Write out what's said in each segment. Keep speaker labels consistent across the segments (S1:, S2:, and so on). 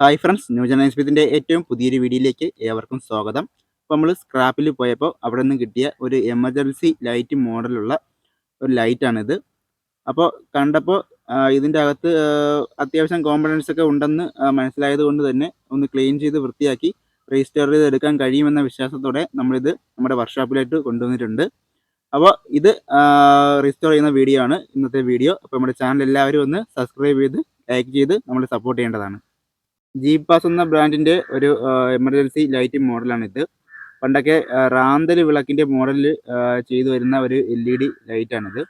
S1: Hi friends new ജനസ്മിത്തിന്റെ ഏറ്റവും പുതിയൊരു വീഡിയോയിലേക്ക് ഏവർക്കും സ്വാഗതം. അപ്പോൾ നമ്മൾ സ്ക്രാപ്പിൽ പോയപ്പോൾ അവിടെ നിന്ന് കിട്ടിയ ഒരു എമർജൻസി ലൈറ്റ് മോഡലുള്ള ഒരു ലൈറ്റാണിത് അപ്പോൾ കണ്ടപ്പോൾ ഇതിന്റെ അകത്ത് അത്യാവശ്യം കോമ്പണൻസ് ഒക്കെ ഉണ്ടെന്ന് മനസ്സിലായത് കൊണ്ട് തന്നെ ഒന്ന് ക്ലീൻ ചെയ്ത് വൃത്തിയാക്കി രജിസ്റ്റർ ചെയ്ത് എടുക്കാൻ കഴിയുമെന്ന വിശ്വാസത്തോടെ നമ്മളിത് നമ്മുടെ വർക്ക്ഷോപ്പിലായിട്ട് കൊണ്ടുവന്നിട്ടുണ്ട്. അപ്പോൾ ഇത് റിസ്റ്റോർ ചെയ്യുന്ന വീഡിയോ ആണ് ഇന്നത്തെ വീഡിയോ അപ്പോൾ നമ്മുടെ ചാനൽ എല്ലാവരും ഒന്ന് സബ്സ്ക്രൈബ് ചെയ്ത് ലൈക്ക് ചെയ്ത് നമ്മൾ സപ്പോർട്ട് ചെയ്യേണ്ടതാണ്. ജീപ്പ് പാസ് എന്ന ബ്രാൻഡിന്റെ ഒരു എമർജൻസി ലൈറ്റ് മോഡലാണിത്. പണ്ടൊക്കെ ആ, റാന്തൽ വിളക്കിന്റെ മോഡലിൽ ചെയ്തു വരുന്ന ഒരു എൽ ഇ ഡി ലൈറ്റാണിത്.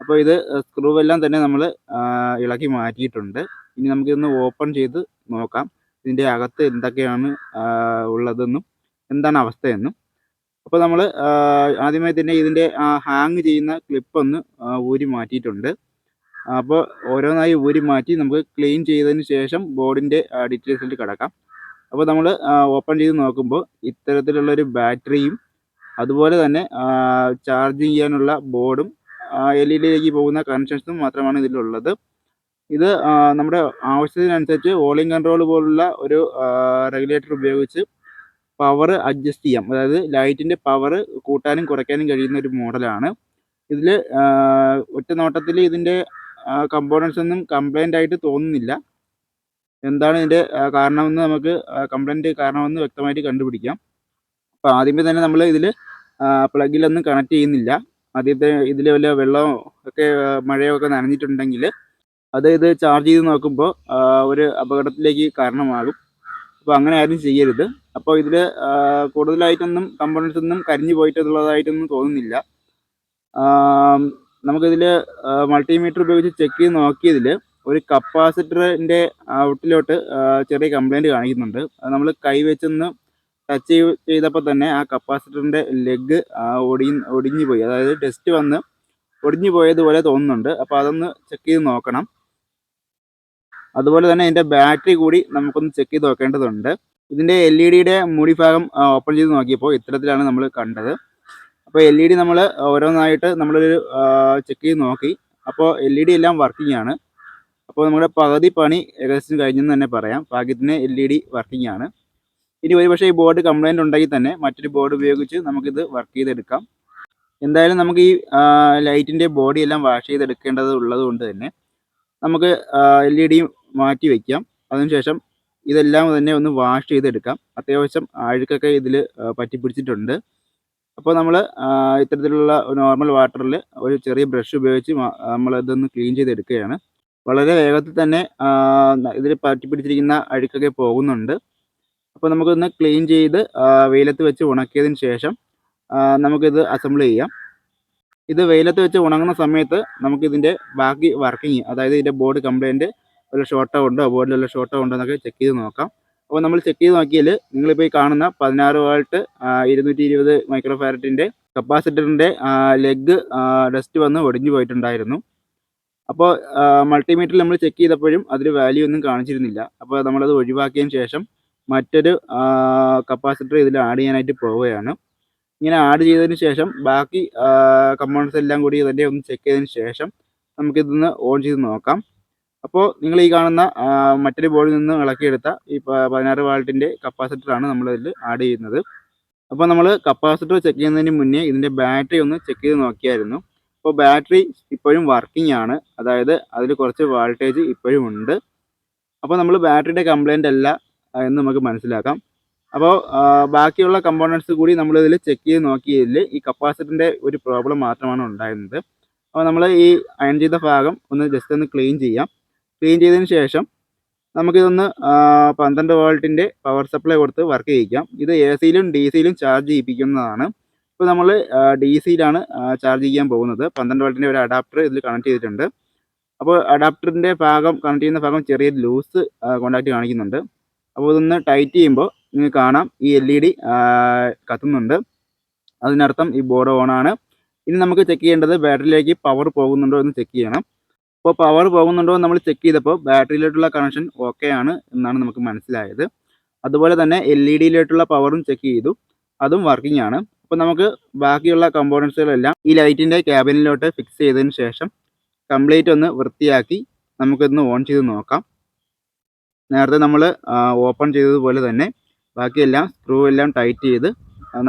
S1: അപ്പോൾ ഇത് സ്ക്രൂ എല്ലാം തന്നെ നമ്മൾ ഇളക്കി മാറ്റിയിട്ടുണ്ട്. ഇനി നമുക്കിതൊന്ന് ഓപ്പൺ ചെയ്ത് നോക്കാം. ഇതിന്റെ അകത്ത് എന്തൊക്കെയാണ് ഉള്ളതെന്നും എന്താണ് അവസ്ഥയെന്നും. അപ്പോൾ നമ്മൾ ആദ്യമായി തന്നെ ഇതിന്റെ ഹാങ് ചെയ്യുന്ന ക്ലിപ്പ് ഒന്ന് ഊരി മാറ്റിയിട്ടുണ്ട്. അപ്പോൾ ഓരോന്നായി ഊരി മാറ്റി നമുക്ക് ക്ലീൻ ചെയ്തതിന് ശേഷം ബോർഡിന്റെ ഡീറ്റെയിൽസിൽ കിടക്കാം. അപ്പോൾ നമ്മൾ ഓപ്പൺ ചെയ്ത് നോക്കുമ്പോൾ ഇത്തരത്തിലുള്ളൊരു ബാറ്ററിയും അതുപോലെ തന്നെ ചാർജ് ചെയ്യാനുള്ള ബോർഡും എൽ ഇ ഡിയിലേക്ക് പോകുന്ന കണക്ഷൻസും മാത്രമാണ് ഇതിലുള്ളത്. ഇത് നമ്മുടെ ആവശ്യത്തിനനുസരിച്ച് വോളിയം കൺട്രോൾ പോലുള്ള ഒരു റെഗുലേറ്റർ ഉപയോഗിച്ച് പവർ അഡ്ജസ്റ്റ് ചെയ്യാം. അതായത് ലൈറ്റിന്റെ പവർ കൂട്ടാനും കുറയ്ക്കാനും കഴിയുന്ന ഒരു മോഡലാണ് ഇതിൽ ഒറ്റ നോട്ടത്തിൽ ഇതിന്റെ കമ്പോണൻസ് ഒന്നും കംപ്ലൈന്റ് ആയിട്ട് തോന്നുന്നില്ല. എന്താണ് ഇതിന്റെ കാരണമെന്ന് നമുക്ക് കംപ്ലൈന്റ് കാരണമെന്ന് വ്യക്തമായിട്ട് കണ്ടുപിടിക്കാം. അപ്പോൾ ആദ്യമേ തന്നെ നമ്മൾ ഇതിൽ പ്ലഗിലൊന്നും കണക്ട് ചെയ്യുന്നില്ല. ആദ്യത്തെ ഇതിൽ വല്ല വെള്ളമോ ഒക്കെ മഴയോ ഒക്കെ നനഞ്ഞിട്ടുണ്ടെങ്കിൽ അത് ഇത് ചാർജ് ചെയ്ത് നോക്കുമ്പോൾ ഒരു അപകടത്തിലേക്ക് കാരണമാകും. അപ്പോൾ അങ്ങനെ ആരും ചെയ്യരുത്. അപ്പോൾ ഇതിൽ കൂടുതലായിട്ടൊന്നും കമ്പോണൻസ് ഒന്നും കരിഞ്ഞു പോയിട്ടുള്ളതായിട്ടൊന്നും തോന്നുന്നില്ല. നമുക്കിതിൽ മൾട്ടിമീറ്റർ ഉപയോഗിച്ച് ചെക്ക് ചെയ്ത് നോക്കിയതിൽ ഒരു കപ്പാസിറ്ററിന്റെ ഔട്ടിലോട്ട് ചെറിയ കംപ്ലൈന്റ് കാണിക്കുന്നുണ്ട്. അത് നമ്മൾ കൈവച്ചൊന്ന് ടച്ച് ചെയ്തപ്പോൾ തന്നെ ആ കപ്പാസിറ്ററിന്റെ ലെഗ് ഒടി ഒടിഞ്ഞു പോയി. അതായത് ടെസ്റ്റ് വന്ന് ഒടിഞ്ഞു പോയതുപോലെ തോന്നുന്നുണ്ട്. അപ്പോൾ അതൊന്ന് ചെക്ക് ചെയ്ത് നോക്കണം. അതുപോലെ തന്നെ ഇതിന്റെ ബാറ്ററി കൂടി നമുക്കൊന്ന് ചെക്ക് ചെയ്ത് നോക്കേണ്ടതുണ്ട്. ഇതിന്റെ എൽ ഇ ഡിയുടെ മൂടി ഭാഗം ഓപ്പൺ ചെയ്ത് നോക്കിയപ്പോൾ ഇത്തരത്തിലാണ് നമ്മൾ കണ്ടത്. അപ്പോൾ എൽ ഇ ഡി നമ്മൾ ഓരോന്നായിട്ട് നമ്മളൊരു ചെക്ക് ചെയ്ത് നോക്കി. അപ്പോൾ എൽ ഇ ഡി എല്ലാം വർക്കിംഗ് ആണ്. അപ്പോൾ നമ്മുടെ പകുതി പണി ഏകദേശം കഴിഞ്ഞെന്ന് തന്നെ പറയാം. ഭാഗ്യത്തിന് എൽ ഇ ഡി വർക്കിംഗ് ആണ്. ഇനി ഒരുപക്ഷെ ഈ ബോർഡ് കംപ്ലൈന്റ് ഉണ്ടെങ്കിൽ തന്നെ മറ്റൊരു ബോർഡ് ഉപയോഗിച്ച് നമുക്കിത് വർക്ക് ചെയ്തെടുക്കാം. എന്തായാലും നമുക്ക് ഈ ലൈറ്റിന്റെ ബോഡി എല്ലാം വാഷ് ചെയ്തെടുക്കേണ്ടത് ഉള്ളത് കൊണ്ട് തന്നെ നമുക്ക് എൽ ഇ ഡി മാറ്റി വയ്ക്കാം അതിനുശേഷം ഇതെല്ലാം തന്നെ ഒന്ന് വാഷ് ചെയ്തെടുക്കാം. അത്യാവശ്യം അഴുക്കൊക്കെ ഇതിൽ പറ്റിപ്പിടിച്ചിട്ടുണ്ട്. അപ്പോൾ നമ്മൾ ഇത്തരത്തിലുള്ള നോർമൽ വാട്ടറിൽ ഒരു ചെറിയ ബ്രഷ് ഉപയോഗിച്ച് നമ്മൾ ഇതൊന്ന് ക്ലീൻ ചെയ്തെടുക്കുകയാണ്. വളരെ വേഗത്തിൽ തന്നെ ഇതിൽ പറ്റി പിടിച്ചിരിക്കുന്ന അഴുക്കൊക്കെ പോകുന്നുണ്ട്. അപ്പോൾ നമുക്കൊന്ന് ക്ലീൻ ചെയ്ത് വെയിലത്ത് വെച്ച് ഉണക്കിയതിന് ശേഷം നമുക്കിത് അസംബിൾ ചെയ്യാം. ഇത് വെയിലത്ത് വെച്ച് ഉണങ്ങുന്ന സമയത്ത് നമുക്കിതിന്റെ ബാക്കി വർക്കിംഗ് അതായത് ഇതിന്റെ ബോർഡ് കംപ്ലൈന്റ് വല്ല ഷോർട്ടോ ഉണ്ടോ വല്ല ഷോർട്ടോ ഉണ്ടോ എന്നൊക്കെ ചെക്ക് ചെയ്ത് നോക്കാം. അപ്പോൾ നമ്മൾ ചെക്ക് ചെയ്ത് നോക്കിയാൽ നിങ്ങളിപ്പോൾ ഈ കാണുന്ന പതിനാറ് വോൾട്ട് ഇരുന്നൂറ്റി ഇരുപത് മൈക്രോ ഫാരറ്റിന്റെ കപ്പാസിറ്ററിന്റെ ലെഗ് ഡസ്റ്റ് വന്ന് ഒടിഞ്ഞു പോയിട്ടുണ്ടായിരുന്നു. അപ്പോൾ മൾട്ടിമീറ്ററിൽ നമ്മൾ ചെക്ക് ചെയ്തപ്പോഴും അതിൽ വാല്യൂ ഒന്നും കാണിച്ചിരുന്നില്ല. അപ്പോൾ നമ്മളത് ഒഴിവാക്കിയതിന് ശേഷം മറ്റൊരു കപ്പാസിറ്റർ ഇതിൽ ആഡ് ചെയ്യാനായിട്ട് പോവുകയാണ്. ഇങ്ങനെ ആഡ് ചെയ്തതിന് ശേഷം ബാക്കി കമ്പോണൻസ് എല്ലാം കൂടി ഇതിന്റെ ഒന്ന് ചെക്ക് ചെയ്തതിന് ശേഷം നമുക്കിതൊന്ന് ഓൺ ചെയ്ത് നോക്കാം. അപ്പോൾ നിങ്ങൾ ഈ കാണുന്ന മറ്റൊരു ബോർഡിൽ നിന്ന് ഇളക്കിയെടുത്ത ഈ പതിനാറ് വാൾട്ടിന്റെ കപ്പാസിറ്ററാണ് നമ്മളിതിൽ ആഡ് ചെയ്യുന്നത്. അപ്പോൾ നമ്മൾ കപ്പാസിറ്റർ ചെക്ക് ചെയ്യുന്നതിന് മുന്നേ ഇതിന്റെ ബാറ്ററി ഒന്ന് ചെക്ക് ചെയ്ത് നോക്കിയായിരുന്നു. അപ്പോൾ ബാറ്ററി ഇപ്പോഴും വർക്കിംഗ് ആണ്. അതായത് അതിൽ കുറച്ച് വോൾട്ടേജ് ഇപ്പോഴും ഉണ്ട്. അപ്പോൾ നമ്മൾ ബാറ്ററിയുടെ കംപ്ലൈന്റ് അല്ല എന്ന് നമുക്ക് മനസ്സിലാക്കാം. അപ്പോൾ ബാക്കിയുള്ള കമ്പോണൻസ് കൂടി നമ്മളിതിൽ ചെക്ക് ചെയ്ത് നോക്കിയതിൽ ഈ കപ്പാസിറ്ററിന്റെ ഒരു പ്രോബ്ലം മാത്രമാണ് ഉണ്ടായിരുന്നത്. അപ്പോൾ നമ്മൾ ഈ അയൺ ചെയ്ത ഭാഗം ഒന്ന് ജസ്റ്റ് ഒന്ന് ക്ലീൻ ചെയ്യാം. ക്ലീൻ ചെയ്തതിന് ശേഷം നമുക്കിതൊന്ന് പന്ത്രണ്ട് വോൾട്ടിന്റെ പവർ സപ്ലൈ കൊടുത്ത് വർക്ക് ചെയ്യിക്കാം. ഇത് എ സിയിലും ഡി സിയിലും ചാർജ് ചെയ്യിപ്പിക്കുന്നതാണ്. ഇപ്പോൾ നമ്മൾ ഡി സിയിലാണ് ചാർജ് ചെയ്യാൻ പോകുന്നത്. പന്ത്രണ്ട് വോൾട്ടിന്റെ ഒരു അഡാപ്റ്റർ ഇതിൽ കണക്ട് ചെയ്തിട്ടുണ്ട്. അപ്പോൾ അഡാപ്റ്ററിന്റെ ഭാഗം കണക്ട് ചെയ്യുന്ന ഭാഗം ചെറിയ ലൂസ് കോണ്ടാക്റ്റ് കാണിക്കുന്നുണ്ട്. അപ്പോൾ ഇതൊന്ന് ടൈറ്റ് ചെയ്യുമ്പോൾ നിങ്ങൾക്ക് കാണാം ഈ എൽ ഇ ഡി കത്തുന്നുണ്ട്. അതിനർത്ഥം ഈ ബോർഡ് ഓണാണ് ഇനി നമുക്ക് ചെക്ക് ചെയ്യേണ്ടത് ബാറ്ററിയിലേക്ക് പവർ പോകുന്നുണ്ടോ എന്ന് ചെക്ക് ചെയ്യണം. അപ്പോൾ പവർ പോകുന്നുണ്ടോ എന്ന് നമ്മൾ ചെക്ക് ചെയ്തപ്പോൾ ബാറ്ററിയിലോട്ടുള്ള കണക്ഷൻ ഓക്കെ ആണ് എന്നാണ് നമുക്ക് മനസ്സിലായത്. അതുപോലെ തന്നെ എൽ ഇ ഡിയിലോട്ടുള്ള പവറും ചെക്ക് ചെയ്തു. അതും വർക്കിംഗ് ആണ്. അപ്പോൾ നമുക്ക് ബാക്കിയുള്ള കമ്പോണൻസുകളെല്ലാം ഈ ലൈറ്റിന്റെ ക്യാബിനിലോട്ട് ഫിക്സ് ചെയ്തതിന് ശേഷം കംപ്ലീറ്റ് ഒന്ന് വൃത്തിയാക്കി നമുക്കിതൊന്ന് ഓൺ ചെയ്ത് നോക്കാം. നേരത്തെ നമ്മൾ ഓപ്പൺ ചെയ്തതുപോലെ തന്നെ ബാക്കിയെല്ലാം സ്ക്രൂ എല്ലാം ടൈറ്റ് ചെയ്ത്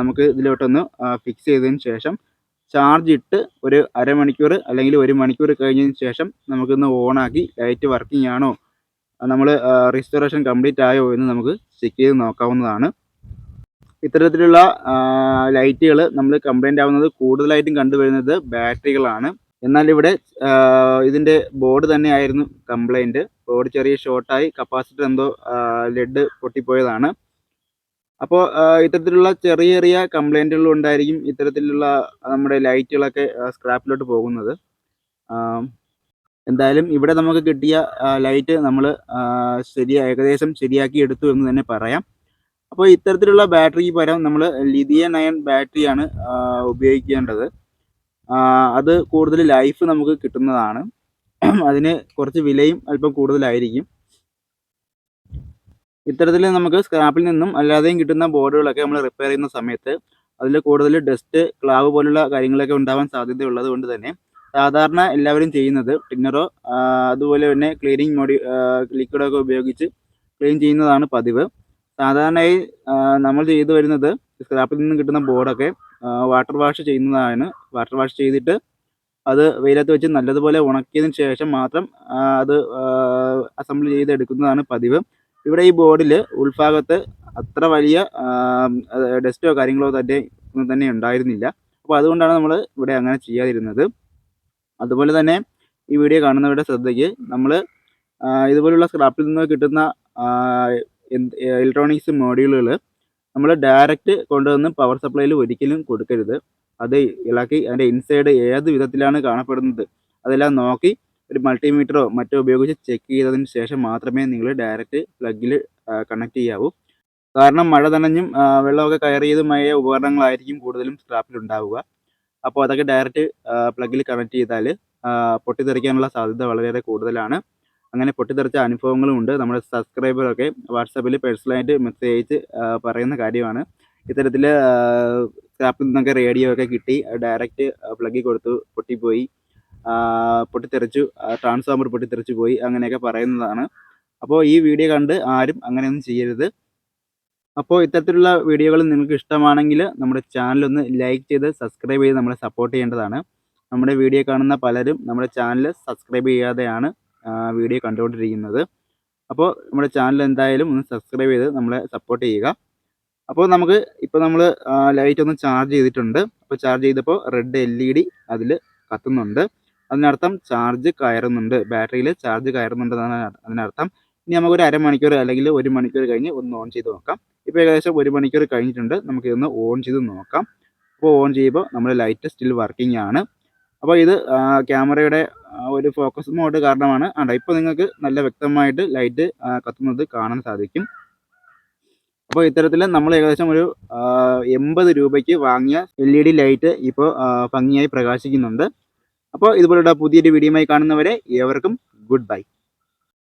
S1: നമുക്ക് ഇതിലോട്ടൊന്ന് ഫിക്സ് ചെയ്തതിന് ശേഷം ചാർജ് ഇട്ട് ഒരു അരമണിക്കൂർ അല്ലെങ്കിൽ ഒരു മണിക്കൂർ കഴിഞ്ഞതിന് ശേഷം നമുക്കൊന്ന് ഓണാക്കി ലൈറ്റ് വർക്കിംഗ് ആണോ? നമ്മൾ റിസ്റ്റോറേഷൻ കംപ്ലീറ്റ് ആയോ എന്ന് നമുക്ക് ചെക്ക് ചെയ്ത് നോക്കാവുന്നതാണ്. ഇത്തരത്തിലുള്ള ലൈറ്റുകൾ നമ്മൾ കംപ്ലൈന്റ് ആവുന്നത് കൂടുതലായിട്ടും കണ്ടുവരുന്നത് ബാറ്ററികളാണ് എന്നാൽ ഇവിടെ ഇതിന്റെ ബോർഡ് തന്നെയായിരുന്നു കംപ്ലൈന്റ് ബോർഡ് ചെറിയ ഷോർട്ടായി കപ്പാസിറ്റർ എന്തോ ലെഡ് പൊട്ടിപ്പോയതാണ്. അപ്പോൾ ഇത്തരത്തിലുള്ള ചെറിയ ചെറിയ കംപ്ലൈന്റുകൾ ഉണ്ടായിരിക്കും ഇത്തരത്തിലുള്ള നമ്മുടെ ലൈറ്റുകളൊക്കെ സ്ക്രാപ്പിലോട്ട് പോകുന്നത്. എന്തായാലും ഇവിടെ നമുക്ക് കിട്ടിയ ലൈറ്റ് നമ്മൾ ശരി ഏകദേശം ശരിയാക്കി എടുത്തു എന്ന് തന്നെ പറയാം. അപ്പോൾ ഇത്തരത്തിലുള്ള ബാറ്ററിക്ക് പകരം നമ്മൾ ലിതിയ അയൺ ബാറ്ററിയാണ് ഉപയോഗിക്കേണ്ടത്. അത് കൂടുതൽ ലൈഫ് നമുക്ക് കിട്ടുന്നതാണ്. അതിന് കുറച്ച് വിലയും അല്പം കൂടുതലായിരിക്കും. ഇത്തരത്തിൽ നമുക്ക് സ്ക്രാപ്പിൽ നിന്നും അല്ലാതെയും കിട്ടുന്ന ബോർഡുകളൊക്കെ നമ്മൾ റിപ്പയർ ചെയ്യുന്ന സമയത്ത് അതിൽ കൂടുതൽ ഡസ്റ്റ് ക്ലാവ് പോലുള്ള കാര്യങ്ങളൊക്കെ ഉണ്ടാവാൻ സാധ്യതയുള്ളത് കൊണ്ട് തന്നെ സാധാരണ എല്ലാവരും ചെയ്യുന്നത് ടിന്നറോ അതുപോലെ തന്നെ ക്ലീനിങ് മോഡി ലിക്വിഡൊക്കെ ഉപയോഗിച്ച് ക്ലീൻ ചെയ്യുന്നതാണ് പതിവ്. സാധാരണയായി നമ്മൾ ചെയ്തു വരുന്നത് സ്ക്രാപ്പിൽ നിന്നും കിട്ടുന്ന ബോർഡൊക്കെ വാട്ടർ വാഷ് ചെയ്യുന്നതാണ്. വാട്ടർ വാഷ് ചെയ്തിട്ട് അത് വെയിലത്ത് വെച്ച് നല്ലതുപോലെ ഉണക്കിയതിന് ശേഷം മാത്രം അത് അസംബിൾ ചെയ്തെടുക്കുന്നതാണ് പതിവ്. ഇവിടെ ഈ ബോർഡിൽ ഉൾഭാഗത്ത് അത്ര വലിയ ഡസ്റ്റോ കാര്യങ്ങളോ തന്നെ ഒന്നും തന്നെ ഉണ്ടായിരുന്നില്ല. അപ്പോൾ അതുകൊണ്ടാണ് നമ്മൾ ഇവിടെ അങ്ങനെ ചെയ്യാതിരുന്നത്. അതുപോലെ തന്നെ ഈ വീഡിയോ കാണുന്നവരുടെ ശ്രദ്ധയ്ക്ക് നമ്മൾ ഇതുപോലുള്ള സ്ക്രാപ്പിൽ നിന്ന് കിട്ടുന്ന ഇലക്ട്രോണിക്സ് മോഡ്യൂളുകൾ നമ്മൾ ഡയറക്റ്റ് കൊണ്ടുവന്ന് പവർ സപ്ലൈയിൽ ഒരിക്കലും കൊടുക്കരുത്. അത് ഇളക്കി അതിന്റെ ഇൻസൈഡ് ഏത് വിധത്തിലാണ് കാണപ്പെടുന്നത് അതെല്ലാം നോക്കി ഒരു മൾട്ടിമീറ്ററോ മറ്റോ ഉപയോഗിച്ച് ചെക്ക് ചെയ്തതിന് ശേഷം മാത്രമേ നിങ്ങൾ ഡയറക്റ്റ് പ്ലഗിൽ കണക്ട് ചെയ്യാവൂ. കാരണം മഴ ആ, വെള്ളമൊക്കെ കയറിയതുമായ ഉപകരണങ്ങളായിരിക്കും കൂടുതലും സ്ട്രാപ്പിൽ ഉണ്ടാവുക. അപ്പോൾ അതൊക്കെ ഡയറക്റ്റ് പ്ലഗിൽ കണക്ട് ചെയ്താൽ പൊട്ടിത്തെറിക്കാനുള്ള സാധ്യത വളരെയേറെ കൂടുതലാണ്. അങ്ങനെ പൊട്ടിത്തെറിച്ച അനുഭവങ്ങളും ഉണ്ട്. നമ്മുടെ സബ്സ്ക്രൈബറൊക്കെ വാട്സാപ്പിൽ പേഴ്സണലായിട്ട് മെസ്സേജ് അയച്ച് പറയുന്ന കാര്യമാണ്. ഇത്തരത്തിൽ സ്ക്രാപ്പിൽ നിന്നൊക്കെ റേഡിയോ ഒക്കെ കിട്ടി ഡയറക്റ്റ് പ്ലഗിൽ കൊടുത്തു പൊട്ടിപ്പോയി. പൊട്ടിത്തെറിച്ചു ട്രാൻസ്ഫോമർ പൊട്ടിത്തെറിച്ചു പോയി അങ്ങനെയൊക്കെ പറയുന്നതാണ്. അപ്പോൾ ഈ വീഡിയോ കണ്ട് ആരും അങ്ങനെയൊന്നും ചെയ്യരുത്. അപ്പോൾ ഇത്തരത്തിലുള്ള വീഡിയോകൾ നിങ്ങൾക്ക് ഇഷ്ടമാണെങ്കിൽ നമ്മുടെ ചാനലൊന്ന് ലൈക്ക് ചെയ്ത് സബ്സ്ക്രൈബ് ചെയ്ത് നമ്മളെ സപ്പോർട്ട് ചെയ്യേണ്ടതാണ്. നമ്മുടെ വീഡിയോ കാണുന്ന പലരും നമ്മുടെ ചാനൽ സബ്സ്ക്രൈബ് ചെയ്യാതെയാണ് വീഡിയോ കണ്ടുകൊണ്ടിരിക്കുന്നത്. അപ്പോൾ നമ്മുടെ ചാനൽ എന്തായാലും ഒന്ന് സബ്സ്ക്രൈബ് ചെയ്ത് നമ്മളെ സപ്പോർട്ട് ചെയ്യുക. അപ്പോൾ നമുക്ക് ഇപ്പോൾ നമ്മൾ ലൈറ്റ് ഒന്ന് ചാർജ് ചെയ്തിട്ടുണ്ട്. അപ്പോൾ ചാർജ് ചെയ്തപ്പോൾ റെഡ് എൽ ഇ ഡി അതിൽ കത്തുന്നുണ്ട്. അതിനർത്ഥം ചാർജ് കയറുന്നുണ്ട്. ബാറ്ററിയിൽ ചാർജ് കയറുന്നുണ്ടെന്നാണ് അതിനർത്ഥം. ഇനി നമുക്ക് ഒരു അരമണിക്കൂർ അല്ലെങ്കിൽ ഒരു മണിക്കൂർ കഴിഞ്ഞ് ഒന്ന് ഓൺ ചെയ്ത് നോക്കാം. ഇപ്പോൾ ഏകദേശം ഒരു മണിക്കൂർ കഴിഞ്ഞിട്ടുണ്ട്. നമുക്ക് ഇതൊന്ന് ഓൺ ചെയ്ത് നോക്കാം. അപ്പോൾ ഓൺ ചെയ്യുമ്പോൾ നമ്മുടെ ലൈറ്റ് സ്റ്റിൽ വർക്കിംഗ് ആണ്. അപ്പോൾ ഇത് ക്യാമറയുടെ ഒരു ഫോക്കസ് മോഡ് കാരണമാണ്. ആണ്ട ഇപ്പോൾ നിങ്ങൾക്ക് നല്ല വ്യക്തമായിട്ട് ലൈറ്റ് കത്തുന്നത് കാണാൻ സാധിക്കും. അപ്പോൾ ഇത്തരത്തിൽ നമ്മൾ ഏകദേശം ഒരു എൺപത് രൂപയ്ക്ക് വാങ്ങിയ എൽ ഇ ഡി ലൈറ്റ് ഇപ്പോൾ ഭംഗിയായി പ്രകാശിക്കുന്നുണ്ട്. അപ്പോൾ ഇതുപോലുള്ള പുതിയൊരു വീഡിയോയുമായി കാണുന്നവരെ ഏവർക്കും ഗുഡ് ബൈ